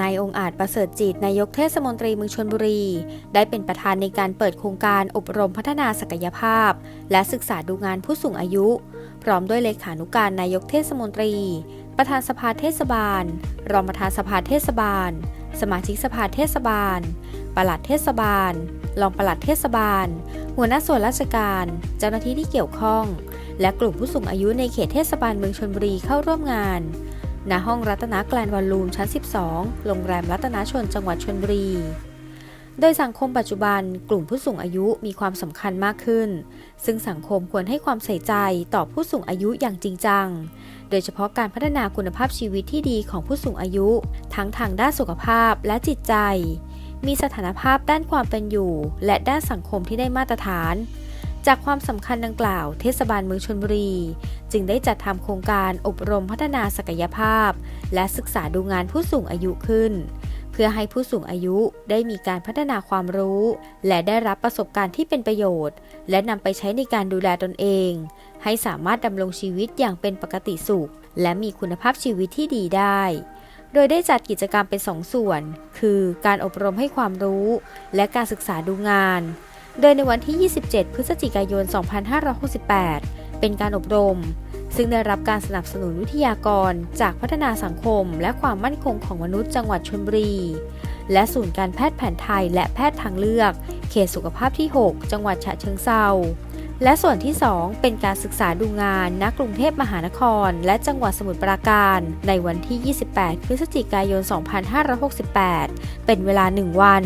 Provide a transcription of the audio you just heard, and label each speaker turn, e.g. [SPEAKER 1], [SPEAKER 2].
[SPEAKER 1] นายองค์อาจประเสริฐจิตนายกเทศมนตรีเมืองชนบุรี ได้เป็นประธานในการเปิดโครงการอบรมพัฒนาศักยภาพ และศึกษาดูงานผู้สูงอายุ พร้อมด้วยเลขานุการนายกเทศมนตรี ประธานสภาเทศบาล รองประธานสภาเทศบาล สมาชิกสภาเทศบาล ปลัดเทศบาล รองปลัดเทศบาล หัวหน้าส่วนราชการ เจ้าหน้าที่ที่เกี่ยวข้อง และกลุ่มผู้สูงอายุในเขตเทศบาลเมืองชนบุรีเข้าร่วมงาน ณห้องรัตนาแกลนวอลลุ่มชั้น 12 โรงแรมรัตนาชนจังหวัดชนบุรี โดยสังคมปัจจุบันกลุ่มผู้สูงอายุมีความสำคัญมากขึ้น ซึ่งสังคมควรให้ความใส่ใจต่อผู้สูงอายุอย่างจริงจัง โดยเฉพาะการพัฒนาคุณภาพชีวิตที่ดีของผู้สูงอายุ ทั้งทางด้านสุขภาพและจิตใจ มีสถานภาพด้านความเป็นอยู่ และด้านสังคมที่ได้มาตรฐาน จากความสำคัญดังกล่าว เทศบาลเมืองชนบุรี จึงได้จัดทำโครงการอบรมพัฒนาศักยภาพ และศึกษาดูงานผู้สูงอายุขึ้น เพื่อให้ผู้สูงอายุได้มีการพัฒนาความรู้ และได้รับประสบการณ์ที่เป็นประโยชน์ และนำไปใช้ในการดูแลตนเอง ให้สามารถดำรงชีวิตอย่างเป็นปกติสุข และมีคุณภาพชีวิตที่ดีได้โดยได้จัดกิจกรรมเป็นสองส่วน คือการอบรมให้ความรู้ และการศึกษาดูงาน โดยในวันที่ 27 พฤศจิกายน 2568 เป็นการอบรม ซึ่งได้รับการสนับสนุนวิทยากร จากพัฒนาสังคม และความมั่นคงของมนุษย์จังหวัดชลบุรี และศูนย์การแพทย์แผนไทยและแพทย์ทางเลือก เขตสุขภาพที่ 6 จังหวัดฉะเชิงเซาและส่วนที่ 2 เป็นการศึกษาดูงานณกรุงเทพมหานคร และจังหวัดสมุทรปราการ ในวันที่ 28 พฤศจิกายน 2568 เป็นเวลา 1 วัน